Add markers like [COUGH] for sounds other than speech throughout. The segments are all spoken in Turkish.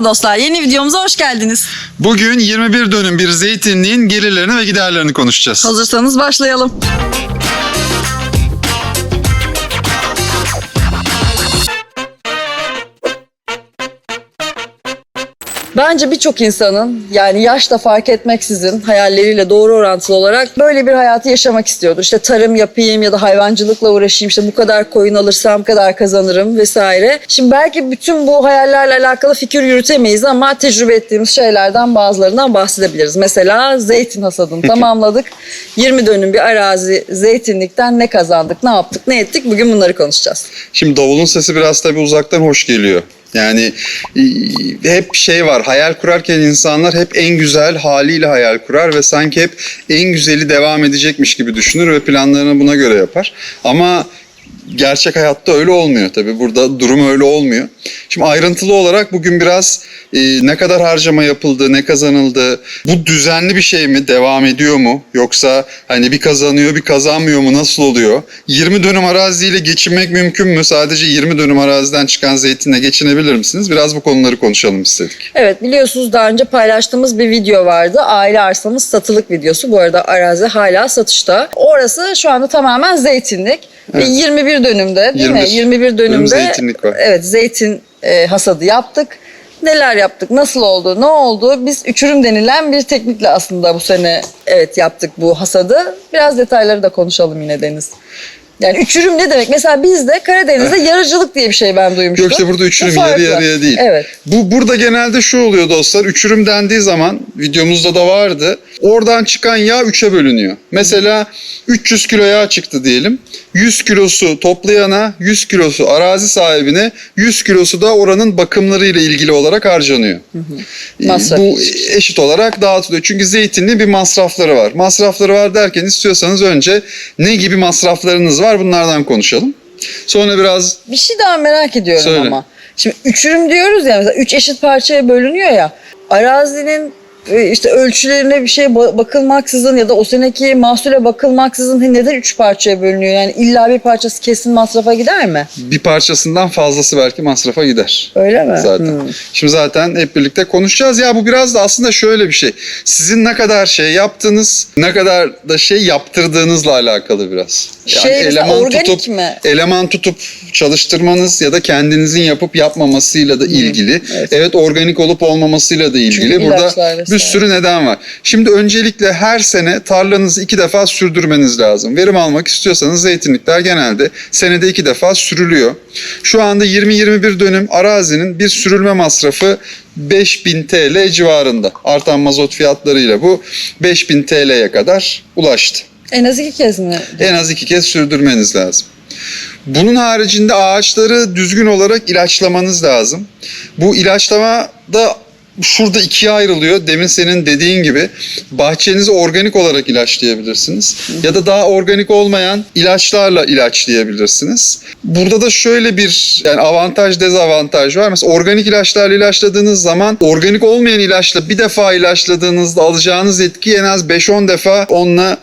Merhaba dostlar, yeni videomuza hoş geldiniz. Bugün 21 dönüm bir zeytinliğin gelirlerini ve giderlerini konuşacağız. Hazırsanız başlayalım. Bence birçok insanın yani yaş da fark etmeksizin hayalleriyle doğru orantılı olarak böyle bir hayatı yaşamak istiyordur. İşte tarım yapayım ya da hayvancılıkla uğraşayım işte bu kadar koyun alırsam kadar kazanırım vesaire. Şimdi belki bütün bu hayallerle alakalı fikir yürütemeyiz ama tecrübe ettiğimiz şeylerden bazılarından bahsedebiliriz. Mesela zeytin hasadını tamamladık. 20 dönüm bir arazi zeytinlikten ne kazandık, ne yaptık, ne ettik bugün bunları konuşacağız. Şimdi davulun sesi biraz tabii uzaktan hoş geliyor. Yani e, hep şey var hayal kurarken insanlar hep en güzel haliyle hayal kurar ve sanki hep en güzeli devam edecekmiş gibi düşünür ve planlarını buna göre yapar. Ama gerçek hayatta öyle olmuyor tabii. Burada durum öyle olmuyor. Şimdi ayrıntılı olarak bugün biraz e, ne kadar harcama yapıldı, ne kazanıldı, bu düzenli bir şey mi, devam ediyor mu? Yoksa hani bir kazanıyor, bir kazanmıyor mu, nasıl oluyor? 20 dönüm araziyle geçinmek mümkün mü? Sadece 20 dönüm araziden çıkan zeytinle geçinebilir misiniz? Biraz bu konuları konuşalım istedik. Evet biliyorsunuz daha önce paylaştığımız bir video vardı. Aile arsamız satılık videosu. Bu arada arazi hala satışta. Orası şu anda tamamen zeytinlik. Ve 21 dönümde değil mi? 21 21 dönüm dönümde zeytinlik var. Evet zeytin e, hasadı yaptık. Neler yaptık, nasıl oldu, ne oldu? Biz uçurum denilen bir teknikle aslında bu sene evet yaptık bu hasadı. Biraz detayları da konuşalım yine Deniz. Yani uçurum ne demek? Mesela bizde Karadeniz'de [LAUGHS] yarıcılık diye bir şey ben duymuştum. Yok işte burada Bu üçürüm farklı. yarı yarıya değil. Evet. Bu burada genelde şu oluyor dostlar. Üçürüm dendiği zaman videomuzda da vardı. Oradan çıkan yağ üçe bölünüyor. Mesela 300 kilo yağ çıktı diyelim. 100 kilosu toplayana, 100 kilosu arazi sahibine, 100 kilosu da oranın bakımlarıyla ilgili olarak harcanıyor. Ee, Masraf Bu eşit olarak dağıtılıyor. Çünkü zeytinli bir masrafları var. Masrafları var derken istiyorsanız önce ne gibi masraflarınız var bunlardan konuşalım. Sonra biraz Bir şey daha merak ediyorum Söyle. ama. Şimdi üçürüm diyoruz ya mesela üç eşit parçaya bölünüyor ya. Arazinin e, işte ölçülerine bir şey ba- bakılmaksızın ya da o seneki mahsule bakılmaksızın neden üç parçaya bölünüyor? Yani illa bir parçası kesin masrafa gider mi? bir parçasından fazlası belki masrafa gider. Öyle mi? zaten. Hmm. Şimdi zaten hep birlikte konuşacağız. Ya bu biraz da aslında şöyle bir şey. Sizin ne kadar şey yaptınız, ne kadar da şey yaptırdığınızla alakalı biraz. Şey mesela organik mi? Eleman tutup çalıştırmanız ya da kendinizin yapıp yapmamasıyla da ilgili. Evet. organik olup olmamasıyla da ilgili. Çünkü Burada bir sürü neden var. Şimdi öncelikle her sene tarlanızı iki defa sürdürmeniz lazım. Verim almak istiyorsanız zeytinlikler genelde senede iki defa sürülüyor. Şu anda 20-21 dönüm arazinin bir sürülme masrafı 5000 TL civarında. Artan mazot fiyatlarıyla bu 5000 TL'ye kadar ulaştı. En az iki kez mi? En az iki kez sürdürmeniz lazım. Bunun haricinde ağaçları düzgün olarak ilaçlamanız lazım. Bu ilaçlama da şurada ikiye ayrılıyor. Demin senin dediğin gibi bahçenizi organik olarak ilaçlayabilirsiniz. Ya da daha organik olmayan ilaçlarla ilaçlayabilirsiniz. Burada da şöyle bir yani avantaj dezavantaj var. Mesela organik ilaçlarla ilaçladığınız zaman organik olmayan ilaçla bir defa ilaçladığınızda alacağınız etki en az 5-10 defa onunla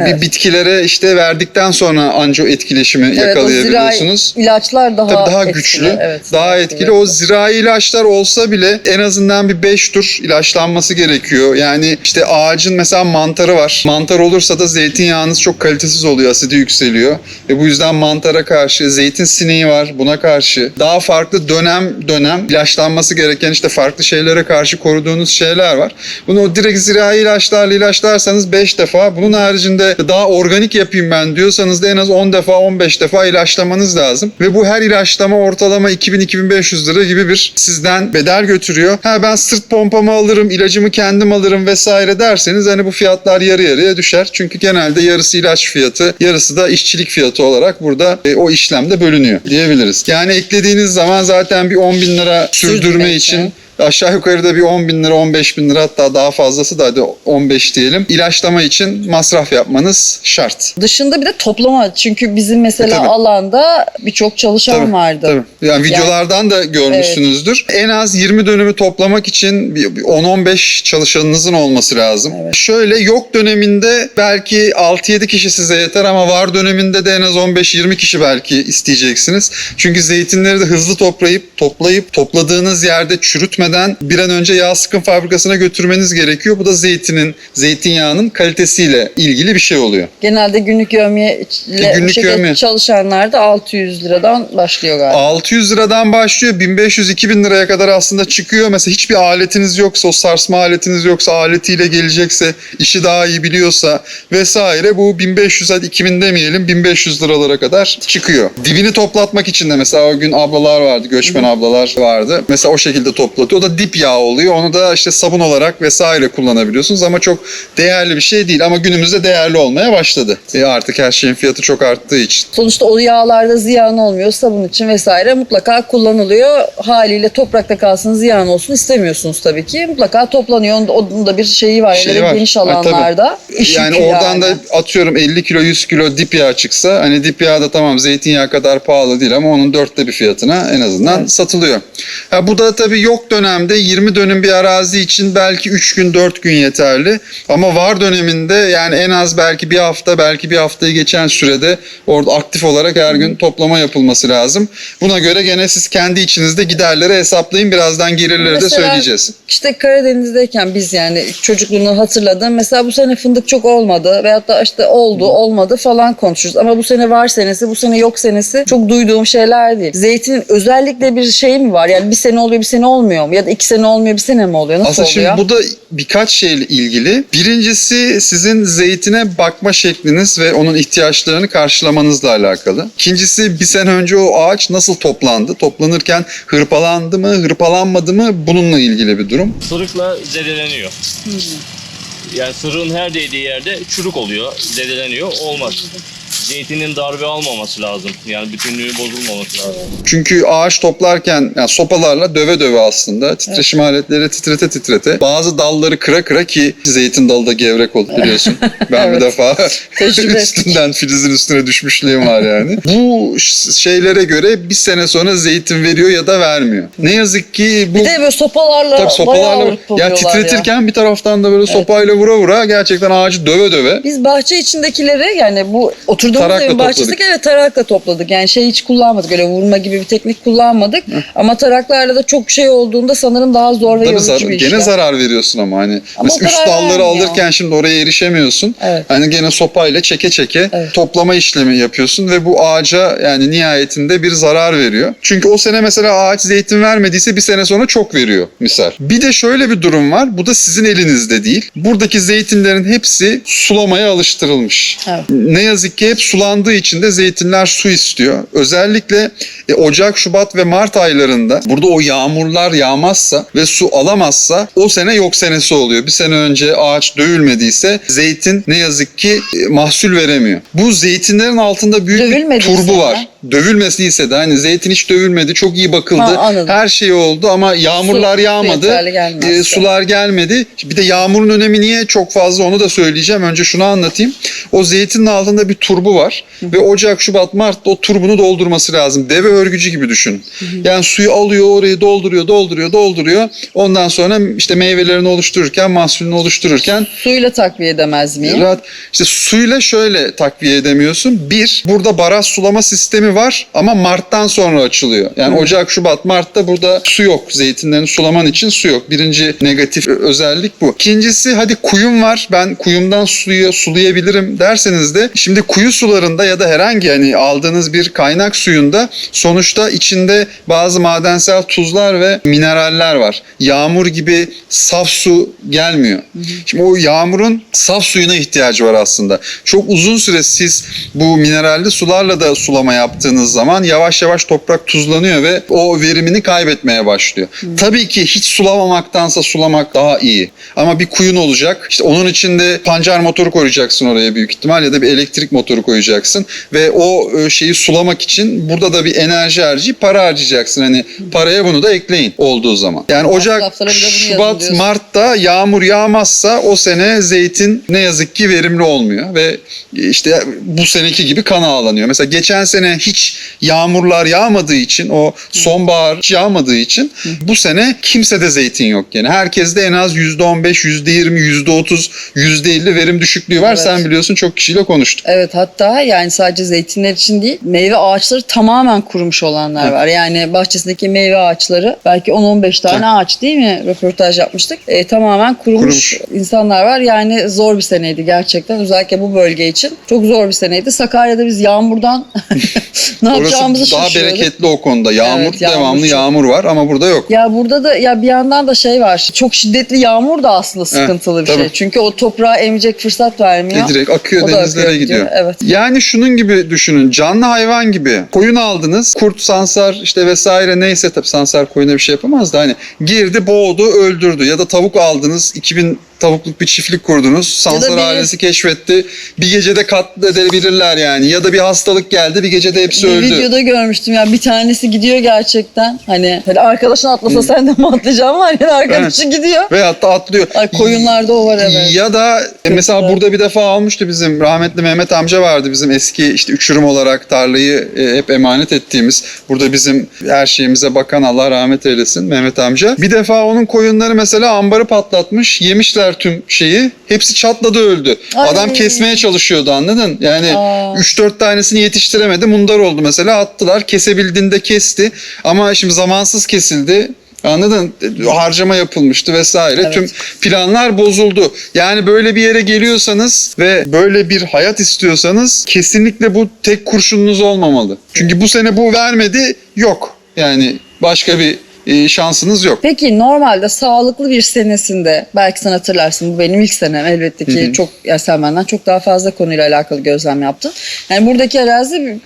Evet. bir bitkilere işte verdikten sonra anca etkileşimi Evet, yakalayabiliyorsunuz. ilaçlar daha, Tabii daha etkili. güçlü, Evet, daha etkili. O zirai ilaçlar olsa bile en azından bir 5 tur ilaçlanması gerekiyor. Yani işte ağacın mesela mantarı var. Mantar olursa da zeytinyağınız çok kalitesiz oluyor, asidi yükseliyor. Ve bu yüzden mantara karşı zeytin sineği var buna karşı. Daha farklı dönem dönem ilaçlanması gereken işte farklı şeylere karşı koruduğunuz şeyler var. Bunu o direkt zirai ilaçlarla ilaçlarsanız 5 defa. Bunun haricinde daha organik yapayım ben diyorsanız da en az 10 defa 15 defa ilaçlamanız lazım. Ve bu her ilaçlama ortalama 2000-2500 lira gibi bir sizden bedel götürüyor. Ha ben sırt pompamı alırım, ilacımı kendim alırım vesaire derseniz hani bu fiyatlar yarı yarıya düşer. Çünkü genelde yarısı ilaç fiyatı, yarısı da işçilik fiyatı olarak burada e, o işlemde bölünüyor diyebiliriz. Yani eklediğiniz zaman zaten bir 10 bin lira sürdürme için. Aşağı yukarı da bir 10 bin lira, 15 bin lira hatta daha fazlası da hadi 15 diyelim. İlaçlama için masraf yapmanız şart. Dışında bir de toplama. Çünkü bizim mesela E, tabii. alanda birçok çalışan Tabii, vardı. Tabii. Yani videolardan da görmüşsünüzdür. En az 20 dönümü toplamak için bir- bir 10-15 çalışanınızın olması lazım. Evet. Şöyle yok döneminde belki 6-7 kişi size yeter ama var döneminde de en az 15-20 kişi belki isteyeceksiniz. Çünkü zeytinleri de hızlı toplayıp toplayıp topladığınız yerde çürütmeden geçmeden bir an önce yağ sıkım fabrikasına götürmeniz gerekiyor. Bu da zeytinin, zeytinyağının kalitesiyle ilgili bir şey oluyor. Genelde günlük yövmiye ile Günlük bu şekilde yevmiye. çalışanlar da 600 liradan başlıyor galiba. 600 liradan başlıyor 1500-2000 liraya kadar aslında çıkıyor. Mesela hiçbir aletiniz yoksa o sarsma aletiniz yoksa aletiyle gelecekse işi daha iyi biliyorsa vesaire bu 1500 hadi 2000 demeyelim 1500 liralara kadar çıkıyor. Dibini toplatmak için de mesela o gün ablalar vardı göçmen ablalar vardı. Mesela o şekilde toplatıyor. O da dip yağ oluyor. Onu da işte sabun olarak vesaire kullanabiliyorsunuz ama çok değerli bir şey değil ama günümüzde değerli olmaya başladı. E artık her şeyin fiyatı çok arttığı için. Sonuçta o yağlarda ziyan olmuyor. Sabun için vesaire mutlaka kullanılıyor. Haliyle toprakta kalsın ziyan olsun istemiyorsunuz tabii ki. Mutlaka toplanıyor. Onun da, bir şeyi var. Şeyi yani var. geniş Ha, tabii. alanlarda. İş yani oradan yani. da atıyorum 50 kilo 100 kilo dip yağ çıksa hani dip yağ da tamam zeytinyağı kadar pahalı değil ama onun dörtte bir fiyatına en azından Evet. satılıyor. Ha, bu da tabii yok dönemde 20 dönüm bir arazi için belki 3 gün 4 gün yeterli ama var döneminde yani en az belki bir hafta belki bir haftayı geçen sürede orada aktif olarak her gün toplama yapılması lazım. Buna göre gene siz kendi içinizde giderleri hesaplayın birazdan gelirleri de Mesela- söyleyeceğiz. İşte Karadeniz'deyken biz yani çocukluğunu hatırladım. Mesela bu sene fındık çok olmadı veyahut da işte oldu olmadı falan konuşuruz. Ama bu sene var senesi bu sene yok senesi çok duyduğum şeyler değil. Zeytinin özellikle bir şey mi var? Yani bir sene oluyor bir sene olmuyor mu? Ya da iki sene olmuyor bir sene mi oluyor? Nasıl Aslında oluyor? şimdi bu da birkaç şeyle ilgili. Birincisi sizin zeytine bakma şekliniz ve onun ihtiyaçlarını karşılamanızla alakalı. İkincisi bir sene önce o ağaç nasıl toplandı? Toplanırken hırpalandı mı, hırpalanmadı mı? Bununla ilgili bir durum. Sırıkla zedeleniyor. Yani sırığın her değdiği yerde çürük oluyor, zedeleniyor. Olmaz. Zeytinin darbe almaması lazım. Yani bütünlüğü bozulmaması lazım. Çünkü ağaç toplarken yani sopalarla döve döve aslında titreşim aletleri titrete titrete bazı dalları kıra kıra ki zeytin dalı da gevrek oldu biliyorsun. [LAUGHS] Ben bir defa Tecrübe. [LAUGHS] üstünden filizin üstüne düşmüşlüğüm var yani. Bu ş- şeylere göre bir sene sonra zeytin veriyor ya da vermiyor. Ne yazık ki bu Bir de böyle sopalarla tabii bayağı sopalarla ya hırpalıyorlar titretirken bir taraftan da böyle sopayla vura vura gerçekten ağacı döve döve Biz bahçe içindekileri yani bu oturduğumuz Tarakla evin bahçesindeki topladık. evet tarakla topladık. Yani şey hiç kullanmadık. Öyle vurma gibi bir teknik kullanmadık. Ama taraklarla da çok şey olduğunda sanırım daha zor ve Tabii yorucu zar- bir iş. gene zarar veriyorsun ama hani Ama mesela üst dalları vermiyor. alırken şimdi oraya erişemiyorsun. Evet. Hani gene sopayla çeke çeke Evet. toplama işlemi yapıyorsun ve bu ağaca yani nihayetinde bir zarar veriyor. Çünkü o sene mesela ağaç zeytin vermediyse bir sene sonra çok veriyor misal. Bir de şöyle bir durum var. Bu da sizin elinizde değil. Buradaki zeytinlerin hepsi sulamaya alıştırılmış. Evet. Ne yazık ki hep sulandığı için de zeytinler su istiyor. Özellikle e, Ocak, Şubat ve Mart aylarında burada o yağmurlar yağmazsa ve su alamazsa o sene yok senesi oluyor. Bir sene önce ağaç dövülmediyse zeytin ne yazık ki e, mahsul veremiyor. Bu zeytinlerin altında büyük bir turbu var. Mi? Dövülmediyse de hani zeytin hiç dövülmedi, çok iyi bakıldı. Ha, anladım. Her şey oldu ama yağmurlar Su- su yağmadı. gelmezse. E, sular gelmedi. Bir de yağmurun önemi niye çok fazla onu da söyleyeceğim. Önce şunu anlatayım. O zeytinin altında bir turbu var ve Ocak, Şubat, Mart'ta o turbunu doldurması lazım. Deve örgücü gibi düşün. Yani suyu alıyor orayı dolduruyor, dolduruyor, dolduruyor. Ondan sonra işte meyvelerini oluştururken, mahsulünü oluştururken Suyla takviye edemez miyim? Rahat. İşte suyla şöyle takviye edemiyorsun. Bir, burada baraj sulama sistemi var ama Mart'tan sonra açılıyor. Yani Ocak, Şubat, Mart'ta burada su yok. Zeytinlerini sulaman için su yok. Birinci negatif özellik bu. İkincisi hadi kuyum var. Ben kuyumdan suyu sulayabilirim derseniz de şimdi kuyu sularında ya da herhangi hani aldığınız bir kaynak suyunda sonuçta içinde bazı madensel tuzlar ve mineraller var. Yağmur gibi saf su gelmiyor. Şimdi o yağmurun saf suyuna ihtiyacı var aslında. Çok uzun süre siz bu mineralli sularla da sulama yaptığınız zaman yavaş yavaş toprak tuzlanıyor ve o verimini kaybetmeye başlıyor. Tabii ki hiç sulamamaktansa sulamak daha iyi. Ama bir kuyun olacak. İşte onun içinde pancar motoru koyacaksın oraya büyük ihtimal ya da bir elektrik motoru koyacaksın ve o e, şeyi sulamak için burada da bir enerji harcayıp para harcayacaksın. Hani paraya bunu da ekleyin olduğu zaman. Yani Ocak, Şubat, Mart'ta yağmur yağmazsa o sene zeytin ne yazık ki verimli olmuyor ve işte bu seneki gibi kan ağlanıyor. Mesela geçen sene hiç hiç yağmurlar yağmadığı için o sonbahar hiç yağmadığı için bu sene kimsede zeytin yok yani. Herkeste en az %15, %20, %30, %50 verim düşüklüğü var. Evet. Sen biliyorsun çok kişiyle konuştuk. Evet hatta yani sadece zeytinler için değil meyve ağaçları tamamen kurumuş olanlar Evet. var. Yani bahçesindeki meyve ağaçları belki 10-15 tane Tabii. ağaç değil mi? Röportaj yapmıştık. E, tamamen kurumuş, Kurumuş. insanlar var. Yani zor bir seneydi gerçekten. Özellikle bu bölge için. Çok zor bir seneydi. Sakarya'da biz yağmurdan [LAUGHS] ne yapacağımızı Orası daha şaşırıyorduk. bereketli o konuda. Yağmur, Evet, yağmur devamlı çok. yağmur var ama burada yok. Ya burada da ya bir yandan da şey var. Çok şiddetli yağmur da aslında sıkıntılı bir tabii. şey. Çünkü o toprağa emecek fırsat vermiyor. E, direkt akıyor O da denizlere akıyor gidiyor. gidiyor, evet. Yani şunun gibi düşünün. Canlı hayvan gibi. Koyun aldınız. Kurt, sansar işte vesaire neyse tabii sansar koyuna bir şey yapamaz da hani girdi, boğdu, öldürdü. Ya da tavuk aldınız. 2000 tavukluk bir çiftlik kurdunuz. Sansar bir- ailesi keşfetti. Bir gecede katledebilirler yani. Ya da bir hastalık geldi bir gecede hepsi Bir öldü. videoda görmüştüm ya bir tanesi gidiyor gerçekten. Hani böyle arkadaşın atlasa sen de mi atlayacaksın var ya arkadaşı gidiyor. Veyahut da atlıyor. Ay koyunlarda o var evet. Ya da e, mesela güzel. burada bir defa almıştı bizim rahmetli Mehmet amca vardı bizim eski işte uçurum olarak tarlayı e, hep emanet ettiğimiz. Burada bizim her şeyimize bakan Allah rahmet eylesin Mehmet amca. Bir defa onun koyunları mesela ambarı patlatmış. Yemişler tüm şeyi. Hepsi çatladı öldü. Ay. Adam kesmeye çalışıyordu anladın? Yani Aa. 3-4 tanesini yetiştiremedi. Mundar oldu mesela attılar. Kesebildiğinde kesti. Ama şimdi zamansız kesildi. Anladın? Harcama yapılmıştı vesaire. Evet. Tüm planlar bozuldu. Yani böyle bir yere geliyorsanız ve böyle bir hayat istiyorsanız kesinlikle bu tek kurşununuz olmamalı. Çünkü bu sene bu vermedi yok. Yani başka bir e, şansınız yok. Peki normalde sağlıklı bir senesinde belki sen hatırlarsın bu benim ilk senem elbette ki Hı hı. çok ya sen benden çok daha fazla konuyla alakalı gözlem yaptın. Yani buradaki arazi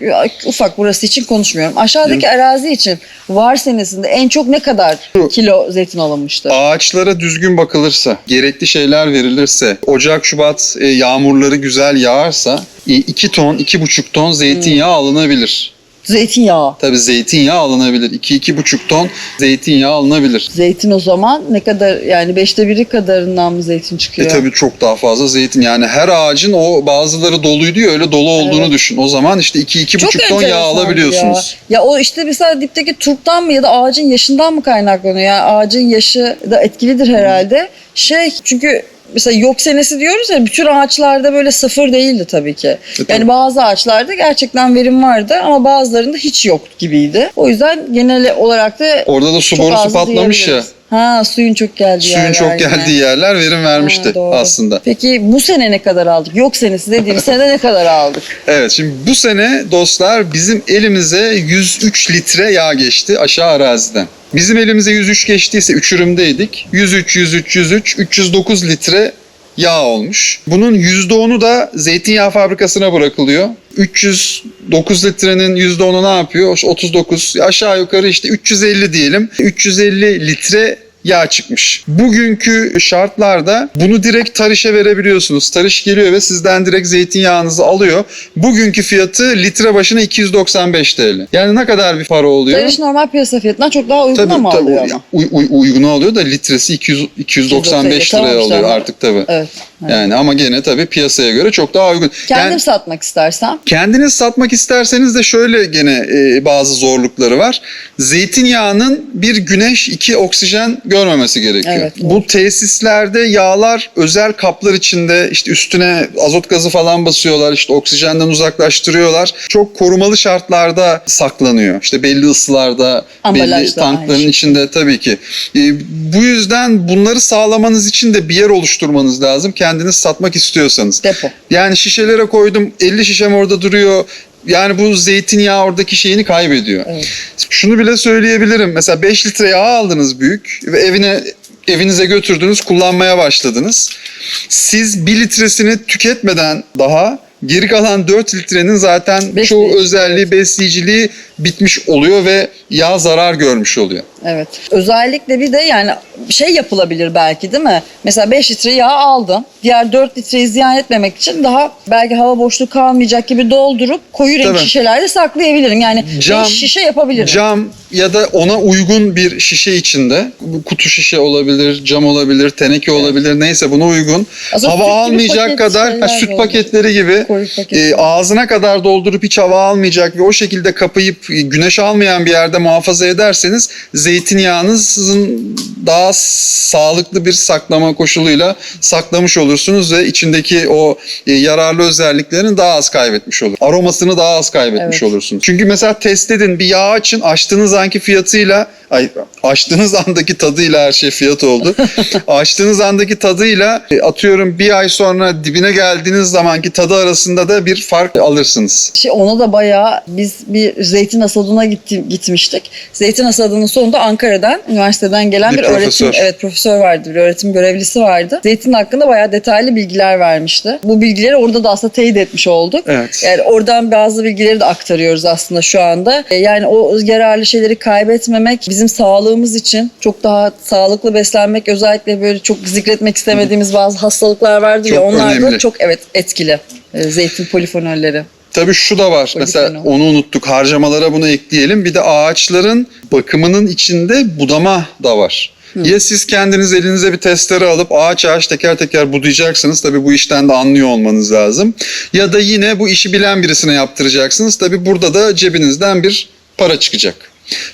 ufak burası için konuşmuyorum. Aşağıdaki arazi için var senesinde en çok ne kadar Şu- kilo zeytin alınmıştı? Ağaçlara düzgün bakılırsa, gerekli şeyler verilirse, Ocak, Şubat e, yağmurları güzel yağarsa 2 ton, 2,5 ton zeytinyağı alınabilir. Zeytinyağı. Tabii zeytinyağı alınabilir. 2-2,5 ton zeytinyağı alınabilir. Zeytin o zaman ne kadar yani beşte biri kadarından mı zeytin E çıkıyor? tabii çok daha fazla zeytin. Yani her ağacın o bazıları doluydu ya öyle dolu olduğunu Evet. düşün. O zaman işte 2-2,5 ton yağ alabiliyorsunuz. Ya. ya o işte mesela dipteki turptan mı ya da ağacın yaşından mı kaynaklanıyor? Yani ağacın yaşı da etkilidir herhalde. Şey çünkü mesela yok senesi diyoruz ya bütün ağaçlarda böyle sıfır değildi tabii ki. E, tabii. Yani bazı ağaçlarda gerçekten verim vardı ama bazılarında hiç yok gibiydi. O yüzden genel olarak da Orada da su borusu patlamış ya. Ha suyun çok geldiği Suyun yerler çok yine. geldiği yerler verim vermişti Ha, doğru. aslında. Peki bu sene ne kadar aldık? Yok senesi dediğimiz sene ne kadar aldık? Evet şimdi bu sene dostlar bizim elimize 103 litre yağ geçti aşağı araziden. Bizim elimize 103 geçtiyse uçurumdaydık. 103, 103, 103, 309 litre yağ olmuş. Bunun %10'u da zeytinyağı fabrikasına bırakılıyor. 309 litrenin %10'u ne yapıyor? 39. Aşağı yukarı işte 350 diyelim. 350 litre yağ çıkmış. Bugünkü şartlarda bunu direkt tarışa verebiliyorsunuz. Tarış geliyor ve sizden direkt zeytinyağınızı alıyor. Bugünkü fiyatı litre başına 295 TL. Yani ne kadar bir para oluyor? Tarış normal piyasa fiyatından çok daha uygun Tabii mu tabii alıyor ama? uy, uy, uygunu alıyor da litresi 200, 295 Tamam liraya ama- artık tabii. Evet. Evet. Yani ama gene tabii piyasaya göre çok daha uygun. Kendim Yani- satmak istersem Kendiniz satmak isterseniz de şöyle gene e, bazı zorlukları var. Zeytinyağının bir güneş, iki oksijen görmemesi gerekiyor. Evet, doğru. Bu tesislerde yağlar özel kaplar içinde işte üstüne azot gazı falan basıyorlar, işte oksijenden uzaklaştırıyorlar. Çok korumalı şartlarda saklanıyor. İşte belli ısılarda, belli Ambalajda tankların aynı şey. içinde tabii ki. E, bu yüzden bunları sağlamanız için de bir yer oluşturmanız lazım. Kendiniz satmak istiyorsanız. depo. Yani şişelere koydum 50 şişem orada duruyor. Yani bu zeytinyağı oradaki şeyini kaybediyor. Evet. Şunu bile söyleyebilirim. Mesela 5 litre yağ aldınız büyük ve evine evinize götürdünüz, kullanmaya başladınız. Siz 1 litresini tüketmeden daha geri kalan 4 litrenin zaten Besleyici, çoğu özelliği, besleyiciliği bitmiş oluyor ve yağ zarar görmüş oluyor. Evet. Özellikle bir de yani şey yapılabilir belki değil mi? Mesela 5 litre yağ aldın. Diğer 4 litreyi ziyan etmemek için daha belki hava boşluğu kalmayacak gibi doldurup koyu renk Tabii. şişelerde saklayabilirim. Yani Cam- 5 şişe yapabilirim. Cam ya da ona uygun bir şişe içinde bu kutu şişe olabilir, cam olabilir, teneke olabilir neyse buna uygun. Aslında hava almayacak kadar ha, süt paketleri gibi e, ağzına kadar doldurup hiç hava almayacak ve o şekilde kapayıp güneş almayan bir yerde muhafaza ederseniz zeytinyağınızın daha sağlıklı bir saklama koşuluyla saklamış olursunuz ve içindeki o e, yararlı özelliklerini daha az kaybetmiş olur. Aromasını daha az kaybetmiş Evet. olursunuz. Çünkü mesela test edin bir yağ açın açtığınız anki fiyatıyla ay açtığınız [LAUGHS] andaki tadıyla her şey fiyat oldu. [LAUGHS] açtığınız andaki tadıyla e, atıyorum bir ay sonra dibine geldiğiniz zamanki tadı arasında da bir fark alırsınız. Şey, ona da bayağı biz bir zeytin hasadına gitti, gitmiştik. Zeytin hasadının sonunda Ankara'dan, üniversiteden gelen Bir bir, profesör. öğretim evet profesör vardı, bir öğretim görevlisi vardı. Zeytin hakkında bayağı detaylı bilgiler vermişti. Bu bilgileri orada da aslında teyit etmiş olduk. Evet. Yani oradan bazı bilgileri de aktarıyoruz aslında şu anda. E, Yani o yararlı şeyleri kaybetmemek bizim sağlığımız için çok daha sağlıklı beslenmek özellikle böyle çok zikretmek istemediğimiz bazı hastalıklar vardır ya Çok onlar da çok evet etkili. E, Zeytin polifenolleri. Tabii şu da var. Mesela Polifenol. onu unuttuk. Harcamalara bunu ekleyelim. Bir de ağaçların bakımının içinde budama da var. Ya siz kendiniz elinize bir testere alıp ağaç ağaç teker teker budayacaksınız. Tabii bu işten de anlıyor olmanız lazım. Ya da yine bu işi bilen birisine yaptıracaksınız. Tabii burada da cebinizden bir para çıkacak.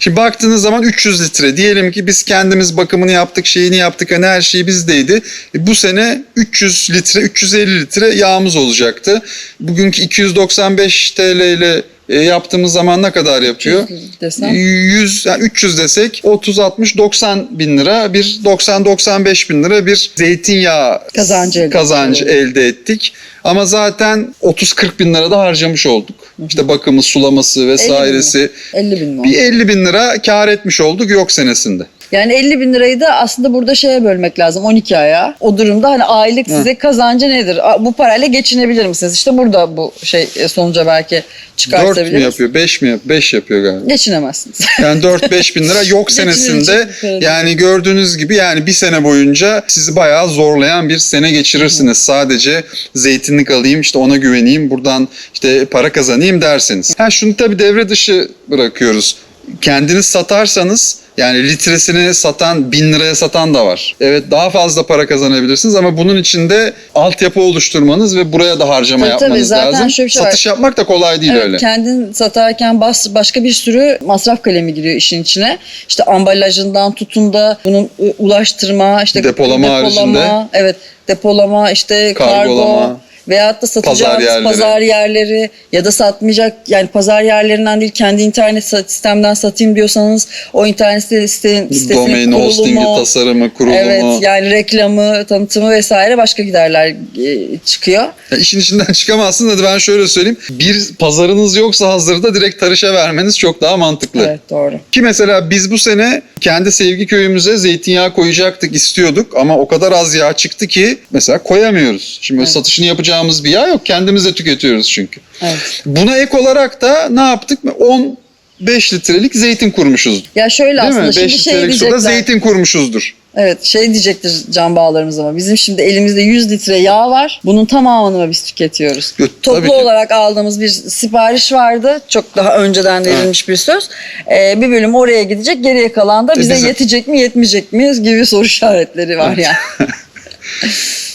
Şimdi baktığınız zaman 300 litre diyelim ki biz kendimiz bakımını yaptık, şeyini yaptık hani her şey bizdeydi. E, bu sene 300 litre, 350 litre yağımız olacaktı. Bugünkü 295 TL ile e, yaptığımız zaman ne kadar yapıyor? 300 desem. 100, yani 300 desek 30, 60, 90 bin lira bir 90-95 bin lira bir zeytinyağı Kazancı kazancı elde ettik. Ama zaten 30-40 bin lira da harcamış olduk. İşte bakımı, sulaması vesairesi. 50 bin mi? Bir oldu? 50 bin lira kar etmiş olduk yok senesinde. Yani 50 bin lirayı da aslında burada şeye bölmek lazım 12 aya. O durumda hani aylık size kazancı nedir? Bu parayla geçinebilir misiniz? İşte burada bu şey e, sonuca belki 4 çıkartabiliriz. mü yapıyor, 5 mi yapıyor? 5 yapıyor galiba. Geçinemezsiniz. [LAUGHS] Yani 4-5 bin lira yok [LAUGHS] senesinde yani gördüğünüz gibi yani bir sene boyunca sizi bayağı zorlayan bir sene geçirirsiniz. Sadece zeytinlik alayım işte ona güveneyim buradan işte para kazanayım derseniz. Ha şunu tabii devre dışı bırakıyoruz. Kendiniz satarsanız yani litresini satan bin liraya satan da var. Evet daha fazla para kazanabilirsiniz ama bunun için de altyapı oluşturmanız ve buraya da harcama Tabii, tabii. yapmanız Zaten lazım. şöyle şey var. Satış yapmak da kolay değil Evet, öyle. kendin satarken bas, başka bir sürü masraf kalemi giriyor işin içine. İşte ambalajından tutun da bunun ulaştırma, işte Depolama haricinde. evet depolama, işte Kargolama. kargo veyahut da satacağımız Pazar pazar yerleri. yerleri. ya da satmayacak yani pazar yerlerinden değil kendi internet sistemden satayım diyorsanız o internet site- site- sitesinin Domain hostingi, kurulumu, tasarımı, kurulumu. Evet yani reklamı, tanıtımı vesaire başka giderler e, çıkıyor. Ya işin içinden çıkamazsınız da ben şöyle söyleyeyim. Bir pazarınız yoksa hazırda direkt tarışa vermeniz çok daha mantıklı. Evet doğru. Ki mesela biz bu sene kendi sevgi köyümüze zeytinyağı koyacaktık, istiyorduk ama o kadar az yağ çıktı ki mesela koyamıyoruz. Şimdi Evet. satışını yapacağımız bir yağ yok. Kendimiz de tüketiyoruz çünkü. Evet. Buna ek olarak da ne yaptık? 15 litrelik zeytin kurmuşuz. Ya şöyle Değil aslında mi? şimdi 5 şey litrelik suda diyecekler. zeytin kurmuşuzdur. Evet şey diyecektir can bağlarımız ama bizim şimdi elimizde 100 litre yağ var. Bunun tamamını mı biz tüketiyoruz? Tabii Toplu ki. olarak aldığımız bir sipariş vardı. Çok daha önceden verilmiş bir söz. Ee, bir bölüm oraya gidecek. Geriye kalan da E, bize bizim- yetecek mi yetmeyecek mi gibi soru işaretleri var yani. [LAUGHS]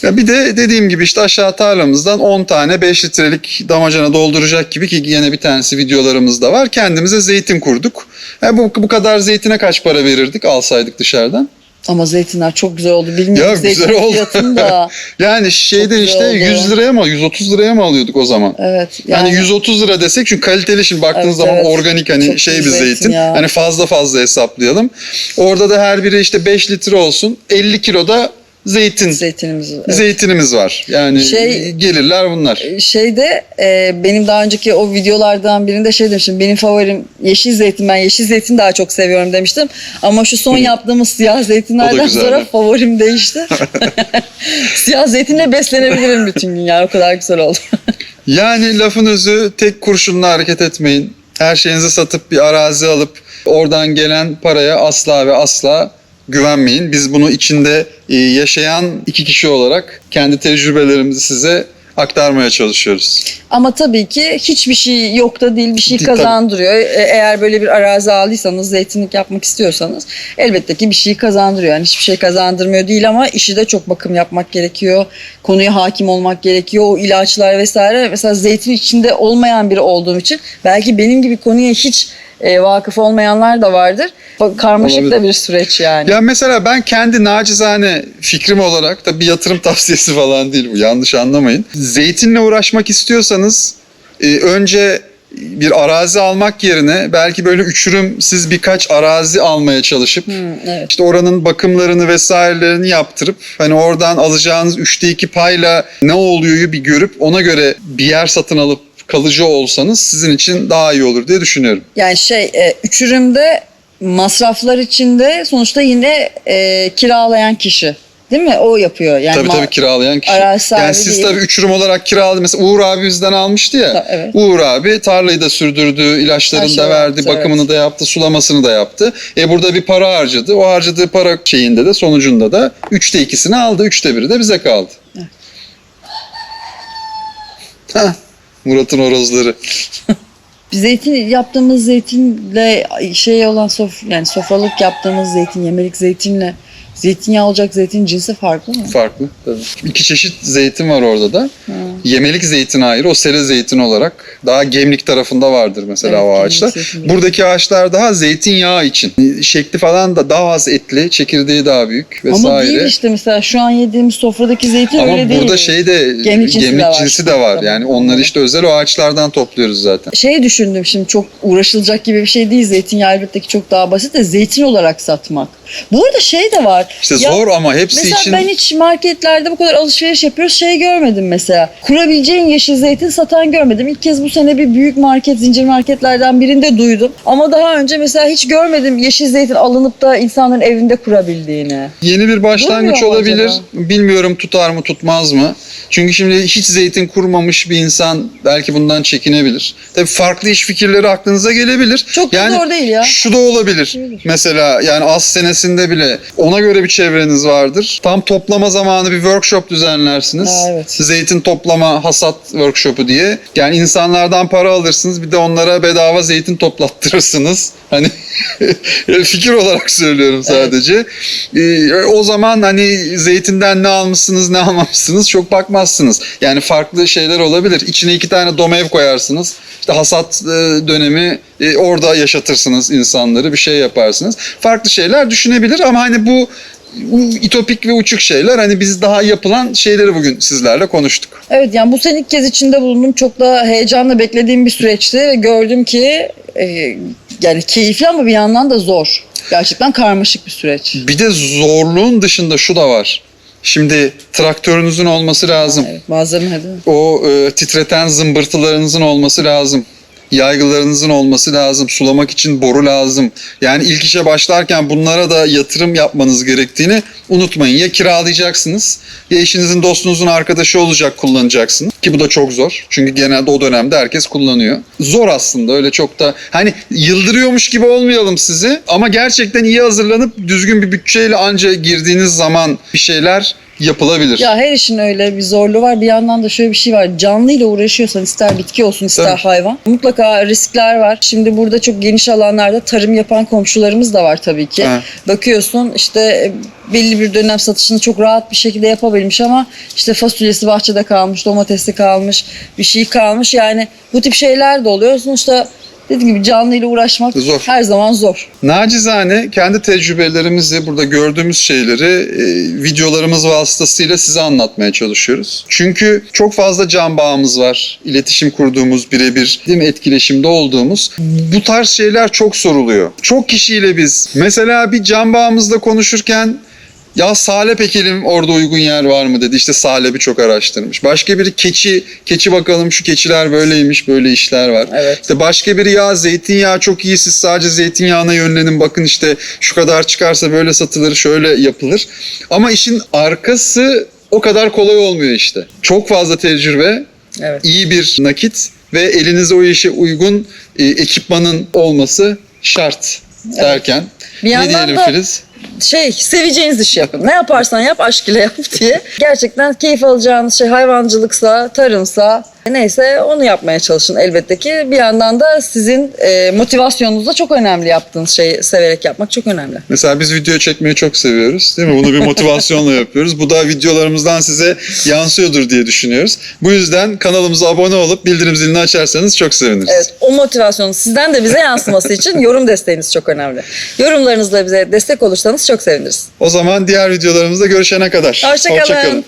Ya bir de dediğim gibi işte aşağı tarlamızdan 10 tane 5 litrelik damacana dolduracak gibi ki yine bir tanesi videolarımızda var. Kendimize zeytin kurduk. Ya bu, bu kadar zeytine kaç para verirdik alsaydık dışarıdan? Ama zeytinler çok güzel oldu. Bilmiyorum Ya zeytin güzel oldu. da. [LAUGHS] Yani şeyde işte oldu. 100 liraya mı 130 liraya mı alıyorduk o zaman? Evet. Yani, 130 lira desek çünkü kaliteli şimdi baktığınız Evet, zaman evet. organik hani Çok şey bir zeytin zeytin. ya. Hani fazla fazla hesaplayalım. Orada da her biri işte 5 litre olsun. 50 kiloda zeytin Zeytinimiz. evet. zeytinimiz var. Yani Şey- gelirler bunlar. şeyde e, benim daha önceki o videolardan birinde şey demiştim. Benim favorim yeşil zeytin. Ben yeşil zeytin daha çok seviyorum demiştim. Ama şu son yaptığımız siyah zeytinlerden sonra favorim değişti. [LAUGHS] [LAUGHS] siyah zeytinle beslenebilirim bütün gün yani o kadar güzel oldu. [LAUGHS] Yani lafın özü tek kurşunla hareket etmeyin. Her şeyinizi satıp bir arazi alıp oradan gelen paraya asla ve asla güvenmeyin. Biz bunu içinde e, yaşayan iki kişi olarak kendi tecrübelerimizi size aktarmaya çalışıyoruz. Ama tabii ki hiçbir şey yok da değil bir şey kazandırıyor. E, Eğer böyle bir arazi aldıysanız, zeytinlik yapmak istiyorsanız elbette ki bir şey kazandırıyor. Yani hiçbir şey kazandırmıyor değil ama işi de çok bakım yapmak gerekiyor. Konuya hakim olmak gerekiyor. O ilaçlar vesaire. Mesela zeytin içinde olmayan biri olduğum için belki benim gibi konuya hiç e, vakıf olmayanlar da vardır. Karmaşık Olabilir. da bir süreç yani. Ya mesela ben kendi nacizane fikrim olarak da bir yatırım [LAUGHS] tavsiyesi falan değil bu yanlış anlamayın. Zeytinle uğraşmak istiyorsanız e, önce bir arazi almak yerine belki böyle uçurum siz birkaç arazi almaya çalışıp Hı, evet. işte oranın bakımlarını vesairelerini yaptırıp hani oradan alacağınız üçte iki payla ne oluyoryu bir görüp ona göre bir yer satın alıp kalıcı olsanız sizin için daha iyi olur diye düşünüyorum. Yani şey e, uçurumda masraflar içinde sonuçta yine e, kiralayan kişi değil mi? O yapıyor. Yani tabii tabii kiralayan kişi. sahibi yani siz değil. tabii uçurum olarak kiraladı. Mesela Uğur abi bizden almıştı ya. Ta- evet. Uğur abi tarlayı da sürdürdü, ilaçlarını Her da verdi, yaptı, bakımını evet. da yaptı, sulamasını da yaptı. E burada bir para harcadı. O harcadığı para şeyinde de sonucunda da üçte ikisini aldı. Üçte biri de bize kaldı. Hah, Murat'ın horozları. [LAUGHS] Zeytin yaptığımız zeytinle şey olan sof yani sofralık yaptığımız zeytin, yemelik zeytinle zeytinyağı olacak zeytin cinsi farklı mı? Farklı. Tabii. İki çeşit zeytin var orada da. Yemelik zeytin ayrı, o sere zeytin olarak daha gemlik tarafında vardır mesela Evet, o gemlik ağaçlar. Buradaki ağaçlar daha zeytinyağı için. Şekli falan da daha az etli, çekirdeği daha büyük vesaire. Ama değil işte mesela şu an yediğimiz sofradaki zeytin Ama öyle değil. burada şey de Gemlik gemlik, cinsi de var. cinsi de var. Yani onları işte özel o ağaçlardan topluyoruz zaten. Şey düşündüm şimdi çok uğraşılacak gibi bir şey değil. Zeytinyağı elbette ki çok daha basit de zeytin olarak satmak. Bu arada şey de var. İşte Ya- zor ama hepsi Mesela için ben hiç marketlerde bu kadar alışveriş yapıyoruz şey görmedim mesela. Kurabileceğin yeşil zeytin satan görmedim. İlk kez bu sene bir büyük market, zincir marketlerden birinde duydum. Ama daha önce mesela hiç görmedim yeşil zeytin alınıp da insanların evinde kurabildiğini. Yeni bir başlangıç Durmuyor mu olabilir. acaba? Bilmiyorum tutar mı tutmaz mı? Çünkü şimdi hiç zeytin kurmamış bir insan belki bundan çekinebilir. Tabii farklı iş fikirleri aklınıza gelebilir. Çok da zor değil ya. Şu da. Olabilir. Mesela yani az senesinde bile ona göre bir çevreniz vardır. Tam toplama zamanı bir workshop düzenlersiniz. Aa, evet. Zeytin toplama hasat workshopu diye. Yani insanlardan para alırsınız bir de onlara bedava zeytin toplattırırsınız. [LAUGHS] Hani fikir olarak söylüyorum sadece. Ee, o zaman hani zeytinden ne almışsınız ne almamışsınız çok bakmazsınız. Yani farklı şeyler olabilir. İçine iki tane domev koyarsınız. İşte hasat e, dönemi e, orada yaşatırsınız insanları bir şey yaparsınız. Farklı şeyler düşünebilir ama hani bu itopik ve uçuk şeyler hani biz daha yapılan şeyleri bugün sizlerle konuştuk. Evet yani bu sene ilk kez içinde bulundum. Çok da heyecanla beklediğim bir süreçti ve gördüm ki e, yani keyifli ama bir yandan da zor. Gerçekten karmaşık bir süreç. Bir de zorluğun dışında şu da var. Şimdi traktörünüzün olması lazım. Evet, malzeme değil mi? O e, titreten zımbırtılarınızın olması lazım. Yaygılarınızın olması lazım. Sulamak için boru lazım. Yani ilk işe başlarken bunlara da yatırım yapmanız gerektiğini unutmayın. Ya kiralayacaksınız ya eşinizin dostunuzun arkadaşı olacak kullanacaksınız. Ki bu da çok zor. Çünkü genelde o dönemde herkes kullanıyor. Zor aslında öyle çok da hani yıldırıyormuş gibi olmayalım sizi ama gerçekten iyi hazırlanıp düzgün bir bütçeyle anca girdiğiniz zaman bir şeyler yapılabilir. Ya her işin öyle bir zorluğu var. Bir yandan da şöyle bir şey var. Canlıyla uğraşıyorsan ister bitki olsun ister Tabii. hayvan. Mutlaka riskler var. Şimdi burada çok geniş alanlarda tarım yapan komşularımız da var tabii ki. Evet. Bakıyorsun işte e, belli bir dönem satışını çok rahat bir şekilde yapabilmiş ama işte fasulyesi bahçede kalmış, domatesi kalmış, bir şey kalmış. Yani bu tip şeyler de oluyor. Sonuçta dediğim gibi canlıyla uğraşmak Zor. her zaman zor. Nacizane kendi tecrübelerimizi, burada gördüğümüz şeyleri e, videolarımız vasıtasıyla size anlatmaya çalışıyoruz. Çünkü çok fazla can bağımız var. İletişim kurduğumuz, birebir değil mi, etkileşimde olduğumuz. Bu tarz şeyler çok soruluyor. Çok kişiyle biz mesela bir can bağımızla konuşurken ya salep ekelim orada uygun yer var mı dedi. İşte salebi çok araştırmış. Başka biri keçi, keçi bakalım şu keçiler böyleymiş, böyle işler var. Evet. İşte başka biri ya zeytinyağı çok iyi siz sadece zeytinyağına yönlenin bakın işte şu kadar çıkarsa böyle satılır şöyle yapılır. Ama işin arkası o kadar kolay olmuyor işte. Çok fazla tecrübe, Evet. iyi bir nakit ve elinizde o işe uygun e, ekipmanın olması şart derken Bir ne diyelim da- Filiz? Şey seveceğiniz işi yapın. Ne yaparsan yap aşk ile yap [LAUGHS] diye. Gerçekten keyif alacağınız şey hayvancılıksa, tarımsa neyse onu yapmaya çalışın elbette ki. Bir yandan da sizin e, motivasyonunuz da çok önemli yaptığınız şeyi severek yapmak çok önemli. Mesela biz video çekmeyi çok seviyoruz değil mi? Bunu bir motivasyonla [LAUGHS] yapıyoruz. Bu da videolarımızdan size yansıyordur diye düşünüyoruz. Bu yüzden kanalımıza abone olup bildirim zilini açarsanız çok seviniriz. Evet o motivasyonun sizden de bize yansıması için [LAUGHS] yorum desteğiniz çok önemli. Yorumlarınızla bize destek olursanız çok seviniriz. O zaman diğer videolarımızda görüşene kadar. Hoşça kalın.